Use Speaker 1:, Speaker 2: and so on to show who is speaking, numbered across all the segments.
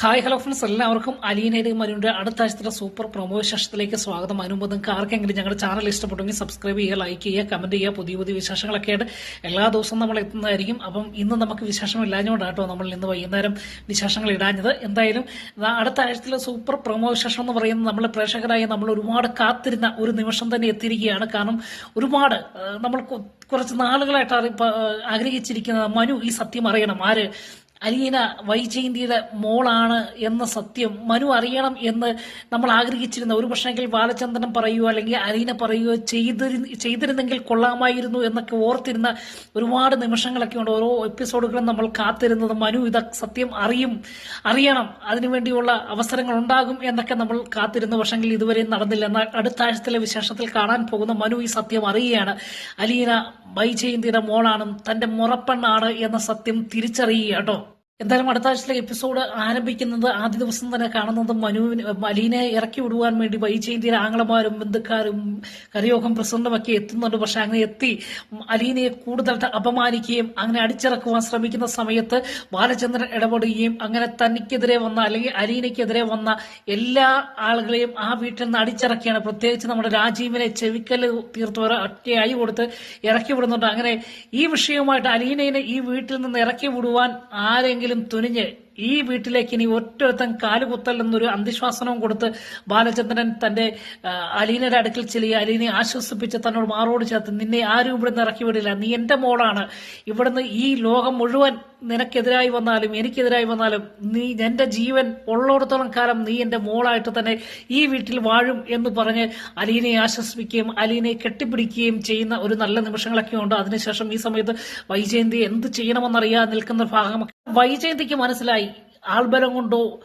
Speaker 1: Hi hello friends എല്ലാവർക്കും അലീനയുടെയും മനുവിന്റെ അടുത്ത ആഴ്ചത്തെ സൂപ്പർ പ്രൊമോ ശേഷത്തിലേക്ക് സ്വാഗതം. അനുമതി നിങ്ങൾക്ക് ആർക്കെങ്കിലും ഞങ്ങളുടെ ചാനൽ ഇഷ്ടപ്പെട്ടെങ്കിൽ സബ്സ്ക്രൈബ് ചെയ്യുക ലൈക്ക് ചെയ്യുക കമന്റ് ചെയ്യുക പുതിയ പുതിയ വിശേഷങ്ങളൊക്കെ ആയിട്ട് എല്ലാ ദിവസവും നമ്മൾ എത്തുന്നതായിരിക്കും. അപ്പം ഇന്ന് നമുക്ക് വിശേഷം ഇല്ലാഞ്ഞുകൊണ്ടാട്ടോ നമ്മൾ ഇന്ന് വൈകുന്നേരം വിശേഷങ്ങൾ ഇടാഞ്ഞത്. എന്തായാലും അടുത്ത ആഴ്ചത്തിലെ സൂപ്പർ പ്രൊമോ വിശേഷം എന്ന് പറയുന്നത് നമ്മൾ പ്രേക്ഷകരായി നമ്മൾ ഒരുപാട് കാത്തിരുന്ന ഒരു നിമിഷം തന്നെ എത്തിയിരിക്കുകയാണ്. കാരണം ഒരുപാട് നമ്മൾ കുറച്ച് നാളുകളായിട്ട് ആഗ്രഹിച്ചിരിക്കുന്ന മനു ഈ സത്യം അറിയണം. ആര്? അലീന വൈജയന്തിയുടെ മോളാണ് എന്ന സത്യം മനു അറിയണം എന്ന് നമ്മൾ ആഗ്രഹിച്ചിരുന്ന ഒരു പക്ഷേങ്കിൽ ബാലചന്ദ്രൻ പറയുകയോ അല്ലെങ്കിൽ അലീന പറയുകയോ ചെയ്തിരു ചെയ്തിരുന്നെങ്കിൽ കൊള്ളാമായിരുന്നു എന്നൊക്കെ ഓർത്തിരുന്ന ഒരുപാട് നിമിഷങ്ങളൊക്കെ ഉണ്ട്. ഓരോ എപ്പിസോഡുകളും നമ്മൾ കാത്തിരുന്നത് മനു ഇത സത്യം അറിയും അറിയണം. അതിനുവേണ്ടിയുള്ള അവസരങ്ങൾ ഉണ്ടാകും എന്നൊക്കെ നമ്മൾ കാത്തിരുന്ന പക്ഷെങ്കിൽ ഇതുവരെ നടന്നില്ല. എന്നാൽ അടുത്ത ആഴ്ചത്തിലെ വിശേഷത്തിൽ കാണാൻ പോകുന്ന മനു ഈ സത്യം അറിയുകയാണ്. അലീന വൈജയന്തിയുടെ മോളാണ് തന്റെ മുറപ്പെണ്ണാണ് എന്ന സത്യം തിരിച്ചറിയുക കേട്ടോ. എന്തായാലും അടുത്ത ആഴ്ചയിലെ എപ്പിസോഡ് ആരംഭിക്കുന്നത് ആദ്യ ദിവസം തന്നെ കാണുന്നത് മനുവിന് മലീനെ ഇറക്കി വിടുവാൻ വേണ്ടി വൈചേന്ദ്യ ആംഗ്ലമാരും ബന്ധുക്കാരും കരയോഗം പ്രസിഡന്റും ഒക്കെ എത്തുന്നുണ്ട്. പക്ഷെ അങ്ങനെ എത്തി അലീനയെ കൂടുതൽ അപമാനിക്കുകയും അങ്ങനെ അടിച്ചിറക്കുവാൻ ശ്രമിക്കുന്ന സമയത്ത് ബാലചന്ദ്രൻ ഇടപെടുകയും അങ്ങനെ തനിക്കെതിരെ വന്ന അല്ലെങ്കിൽ അലീനയ്ക്കെതിരെ വന്ന എല്ലാ ആളുകളെയും ആ വീട്ടിൽ നിന്ന് അടിച്ചിറക്കിയാണ്. പ്രത്യേകിച്ച് നമ്മുടെ രാജീവിനെ ചെവിക്കൽ തീർത്തവർ ഒറ്റയായി കൊടുത്ത് ഇറക്കി വിടുന്നുണ്ട്. അങ്ങനെ ഈ വിഷയവുമായിട്ട് അലീനയെ ഈ വീട്ടിൽ നിന്ന് ഇറക്കി വിടുവാൻ ആരെങ്കിലും തുനിഞ്ഞ് ഈ വീട്ടിലേക്ക് ഇനി ഒറ്റൊരുത്തൻ കാലുകുത്തൽ എന്നൊരു അന്ധിശ്വാസനവും കൊടുത്ത് ബാലചന്ദ്രൻ തന്റെ അലീനയുടെ അടുക്കൽ ചെല്ലി അലീനെ ആശ്വസിപ്പിച്ച് തന്നോട് മാറോട് ചേർത്ത് നിന്നെ ആരും ഇവിടുന്ന് ഇറക്കി വിടില്ല. നീ എന്റെ മോളാണ്. ഇവിടുന്ന് ഈ ലോകം മുഴുവൻ നിനക്കെതിരായി വന്നാലും എനിക്കെതിരായി വന്നാലും നീ എന്റെ ജീവൻ ഉള്ളിടത്തോളം കാലം നീ എന്റെ മോളായിട്ട് തന്നെ ഈ വീട്ടിൽ വാഴും എന്ന് പറഞ്ഞ് അലീനെ ആശ്വസിപ്പിക്കുകയും അലീനെ കെട്ടിപ്പിടിക്കുകയും ചെയ്യുന്ന ഒരു നല്ല നിമിഷങ്ങളൊക്കെ ഉണ്ട്. അതിനുശേഷം ഈ സമയത്ത് വൈജയന്തി എന്ത് ചെയ്യണമെന്നറിയാതെ നിൽക്കുന്ന ഭാഗം വൈജയന്തിക്ക് മനസ്സിലായി. ആൾബലം കൊണ്ടോ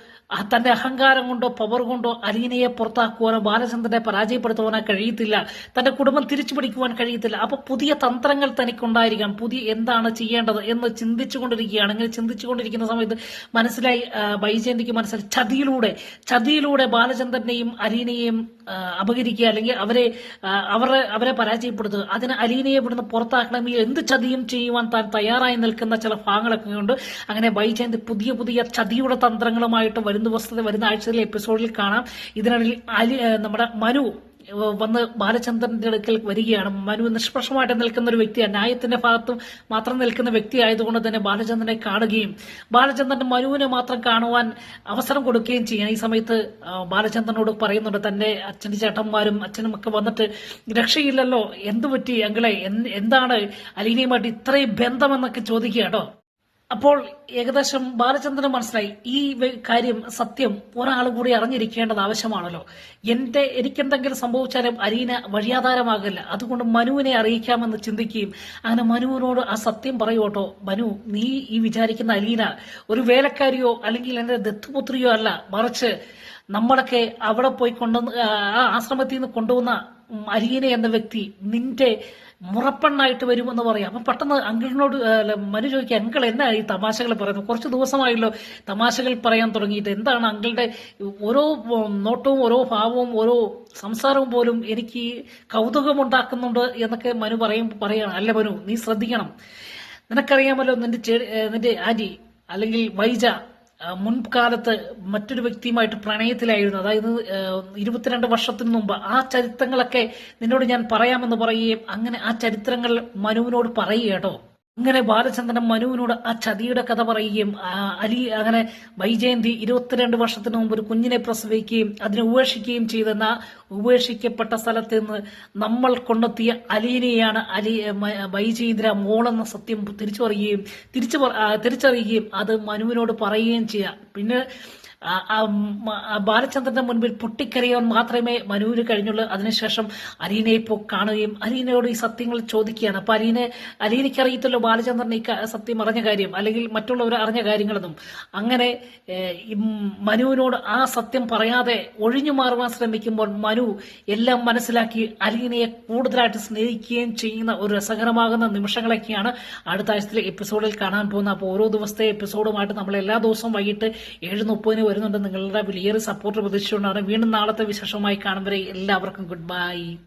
Speaker 1: തന്റെ അഹങ്കാരം കൊണ്ടോ പവർ കൊണ്ടോ അലീനയെ പുറത്താക്കുവാനോ ബാലചന്ദ്രനെ പരാജയപ്പെടുത്തുവാനോ കഴിയത്തില്ല. തന്റെ കുടുംബം തിരിച്ചു പിടിക്കുവാൻ കഴിയത്തില്ല. അപ്പൊ പുതിയ തന്ത്രങ്ങൾ തനിക്കുണ്ടായിരിക്കാം. പുതിയ എന്താണ് ചെയ്യേണ്ടത് എന്ന് ചിന്തിച്ചുകൊണ്ടിരിക്കുകയാണ്. അങ്ങനെ ചിന്തിച്ചുകൊണ്ടിരിക്കുന്ന സമയത്ത് മനസ്സിലായി ബൈജയന്തിക്ക് മനസ്സിലായി. ചതിയിലൂടെ ചതിയിലൂടെ ബാലചന്ദ്രനെയും അലീനയെയും അപകരിക്കുക അല്ലെങ്കിൽ അവരെ അവരെ അവരെ പരാജയപ്പെടുത്തുക. അതിന് അലീനയെ ഇവിടുന്ന് പുറത്താക്കണമെങ്കിൽ എന്ത് ചതിയും ചെയ്യുവാൻ താൻ തയ്യാറായി നിൽക്കുന്ന ചില ഭാഗങ്ങളൊക്കെ ഉണ്ട്. അങ്ങനെ വൈജയന്തി പുതിയ പുതിയ ചതിയുടെ തന്ത്രങ്ങളുമായിട്ട് വരുന്ന ദിവസത്തെ വരുന്ന ആഴ്ചയിലെ എപ്പിസോഡിൽ കാണാം. ഇതിനിടയിൽ അലി നമ്മുടെ മനു വന്ന് ബാലചന്ദ്രന്റെ അടുക്കൽ വരികയാണ്. മനു നിഷ്പക്ഷമായിട്ട് നിൽക്കുന്ന ഒരു വ്യക്തിയാണ് ന്യായത്തിന്റെ ഭാഗത്തും മാത്രം നിൽക്കുന്ന വ്യക്തി ആയതുകൊണ്ട് തന്നെ ബാലചന്ദ്രനെ കാണുകയും ബാലചന്ദ്രൻ മനുവിനെ മാത്രം കാണുവാൻ അവസരം കൊടുക്കുകയും ചെയ്യാൻ ഈ സമയത്ത് ബാലചന്ദ്രനോട് പറയുന്നുണ്ട് തന്റെ അച്ഛന്റെ ചേട്ടന്മാരും അച്ഛനും ഒക്കെ വന്നിട്ട് രക്ഷയില്ലല്ലോ എന്തു പറ്റി അങ്കിളെ? എന്ത്- എന്താണ് അലീനയുമായിട്ട് ഇത്രയും ബന്ധമെന്നൊക്കെ ചോദിക്കുക കേട്ടോ അപ്പോൾ ഏകദേശം ബാലചന്ദ്രൻ മനസ്സിലായി ഈ കാര്യം സത്യം ഒരാൾ കൂടി അറിഞ്ഞിരിക്കേണ്ടത് ആവശ്യമാണല്ലോ. എന്റെ എനിക്കെന്തെങ്കിലും സംഭവിച്ചാലും അരീന വഴിയാധാരമാകില്ല. അതുകൊണ്ട് മനുവിനെ അറിയിക്കാമെന്ന് ചിന്തിക്കുകയും അങ്ങനെ മനുവിനോട് ആ സത്യം പറയൂട്ടോ മനു നീ ഈ വിചാരിക്കുന്ന അലീന ഒരു വേലക്കാരിയോ അല്ലെങ്കിൽ എന്റെ ദത്തുപുത്രിയോ അല്ല. മറിച്ച് നമ്മളൊക്കെ അവിടെ പോയി കൊണ്ടുവന്ന് ആ ആശ്രമത്തിൽ നിന്ന് കൊണ്ടുവന്ന അലീന എന്ന വ്യക്തി നിന്റെ മുറപ്പെണ്ണായിട്ട് വരുമെന്ന് പറയാം. അപ്പം പെട്ടെന്ന് അങ്കിളിനോട് മനു ചോദിക്കുക അങ്കിൾ എന്നാ ഈ തമാശകൾ പറയുന്നത്? കുറച്ച് ദിവസമായല്ലോ തമാശകൾ പറയാൻ തുടങ്ങിയിട്ട്. എന്താണ് അങ്കിളുടെ ഓരോ നോട്ടവും ഓരോ ഭാവവും ഓരോ സംസാരവും പോലും എനിക്ക് കൗതുകമുണ്ടാക്കുന്നുണ്ട് എന്നൊക്കെ മനു പറയും പറയണം. അല്ല മനു നീ ശ്രദ്ധിക്കണം. നിനക്കറിയാമല്ലോ നിന്റെ നിന്റെ ആന്റി അല്ലെങ്കിൽ വൈജ മുൻകാലത്ത് മറ്റൊരു വ്യക്തിയുമായിട്ട് പ്രണയത്തിലായിരുന്നു. അതായത് ഇരുപത്തിരണ്ട് വർഷത്തിന് മുമ്പ് ആ ചരിത്രങ്ങളൊക്കെ നിന്നോട് ഞാൻ പറയാമെന്ന് പറയുകയും അങ്ങനെ ആ ചരിത്രങ്ങൾ മനുവിനോട് പറയുക കേട്ടോ. അങ്ങനെ ബാലചന്ദ്രൻ മനുവിനോട് ആ ചതിയുടെ കഥ പറയുകയും അലി അങ്ങനെ വൈജയന്തി ഇരുപത്തിരണ്ട് വർഷത്തിന് മുമ്പ് ഒരു കുഞ്ഞിനെ പ്രസവിക്കുകയും അതിനെ ഉപേക്ഷിക്കുകയും ചെയ്തെന്ന ഉപേക്ഷിക്കപ്പെട്ട സ്ഥലത്ത് നിന്ന് നമ്മൾ കൊണ്ടെത്തിയ അലീനയാണ് അലി വൈജീന്ദ്ര മോളെന്ന സത്യം തിരിച്ചറിയുകയും തിരിച്ചു തിരിച്ചറിയുകയും അത് മനുവിനോട് പറയുകയും ചെയ്യാം. പിന്നെ ബാലചന്ദ്രന്റെ മുൻപിൽ പൊട്ടിക്കരയാൻ മാത്രമേ മനുവിന് കഴിഞ്ഞുള്ളൂ. അതിനുശേഷം അലീനയെ ഇപ്പോൾ കാണുകയും അലീനയോട് ഈ സത്യങ്ങൾ ചോദിക്കുകയാണ്. അപ്പൊ അലീനെ അലീനയ്ക്ക് അറിയത്തല്ലോ ബാലചന്ദ്രൻ ഈ സത്യം അറിഞ്ഞ കാര്യം അല്ലെങ്കിൽ മറ്റുള്ളവർ അറിഞ്ഞ കാര്യങ്ങളൊന്നും. അങ്ങനെ മനുവിനോട് ആ സത്യം പറയാതെ ഒഴിഞ്ഞു മാറുവാൻ ശ്രമിക്കുമ്പോൾ മനു എല്ലാം മനസ്സിലാക്കി അലീനയെ കൂടുതലായിട്ട് സ്നേഹിക്കുകയും ചെയ്യുന്ന ഒരു രസകരമാകുന്ന നിമിഷങ്ങളൊക്കെയാണ് അടുത്ത ആഴ്ചയിലെ എപ്പിസോഡിൽ കാണാൻ പോകുന്നത്. അപ്പോൾ ഓരോ ദിവസത്തെ എപ്പിസോഡുമായിട്ട് നമ്മൾ എല്ലാ ദിവസവും വൈകിട്ട് ഏഴ് മുപ്പതിന് വരുന്നുണ്ട്. നിങ്ങളുടെ വലിയൊരു സപ്പോർട്ട് പ്രതീക്ഷിച്ചുകൊണ്ടാണ് വീണ്ടും നാളത്തെ വിശേഷമായി കാണും എല്ലാവർക്കും ഗുഡ് ബൈ